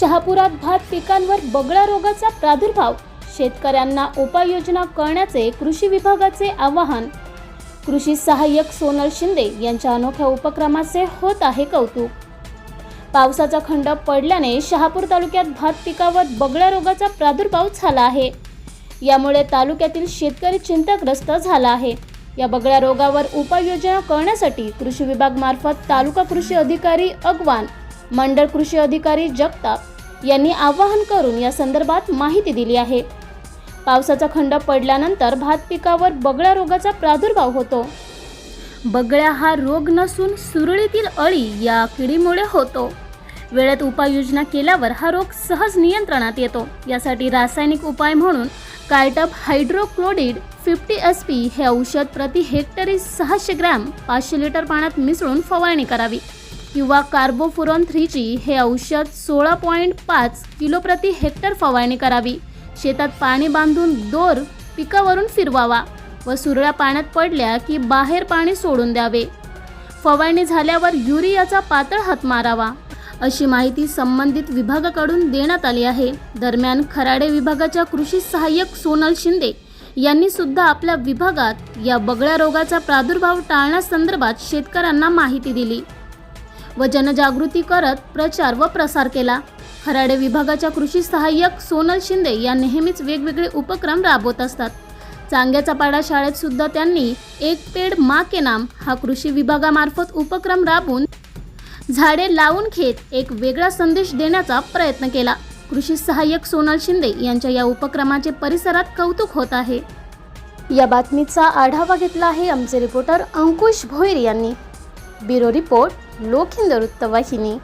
शहापुरात भात पिकांवर बगळा रोगाचा प्रादुर्भाव शेतकऱ्यांना उपाययोजना करण्याचे कृषी विभागाचे आवाहन. कृषी सहाय्यक सोनल शिंदे यांच्या अनोख्या उपक्रमाचे होत आहे कौतुक. पावसाचा खंड पडल्याने शहापूर तालुक्यात भात पिकावर बगळ्या रोगाचा प्रादुर्भाव झाला आहे. यामुळे तालुक्यातील शेतकरी चिंताग्रस्त झाला आहे. या बगळ्या रोगावर उपाययोजना करण्यासाठी कृषी विभागमार्फत तालुका कृषी अधिकारी अगवान मंडळ कृषी अधिकारी जगताप यांनी आवाहन करून या संदर्भात माहिती दिली आहे. पावसाचा खंड पडल्यानंतर भात पिकावर बगळ्या रोगाचा प्रादुर्भाव होतो. बगळ्या हा रोग नसून सुरळीतील अळी या किडीमुळे होतो. वेळेत उपाययोजना केल्यावर हा रोग सहज नियंत्रणात येतो. यासाठी रासायनिक उपाय म्हणून cartap hydrochloride fifty S P हे औषध प्रति हेक्टरी सहाशे ग्रॅम पाचशे लिटर पाण्यात मिसळून फवारणी करावी. किंवा कार्बोफुरॉन थ्रीची हे औषध सोळा पॉईंट पाच किलो प्रति हेक्टर फवारणी करावी. शेतात पाणी बांधून दोर पिकावरून फिरवावा व सुरळ्या पाण्यात पडल्या की बाहेर पाणी सोडून द्यावे. फवारणी झाल्यावर युरियाचा पातळ हात मारावा. अशी माहिती संबंधित विभागाकडून देण्यात आली आहे. दरम्यान खराडे विभागाच्या कृषी सहाय्यक सोनल शिंदे यांनी सुद्धा आपल्या विभागात या बगळ्या रोगाचा प्रादुर्भाव टाळण्यासंदर्भात शेतकऱ्यांना माहिती दिली. व जनजागृती करत प्रचार व प्रसार केला. खराडे विभागाच्या कृषी सहाय्यक सोनल शिंदे या नेहमीच वेगवेगळे उपक्रम राबवत असतात. चांग्याचा पाडा शाळेत सुद्धा त्यांनी एक पेड मा के नाम हा कृषी विभागामार्फत उपक्रम राबवून झाडे लावून घेत एक वेगळा संदेश देण्याचा प्रयत्न केला. कृषी सहाय्यक सोनल शिंदे यांच्या या उपक्रमाचे परिसरात कौतुक होत आहे. या बातमीचा आढावा घेतला आहे आमचे रिपोर्टर अंकुश भोईर यांनी. ब्युरो रिपोर्ट लोकहिंद वृत्तवाहिनी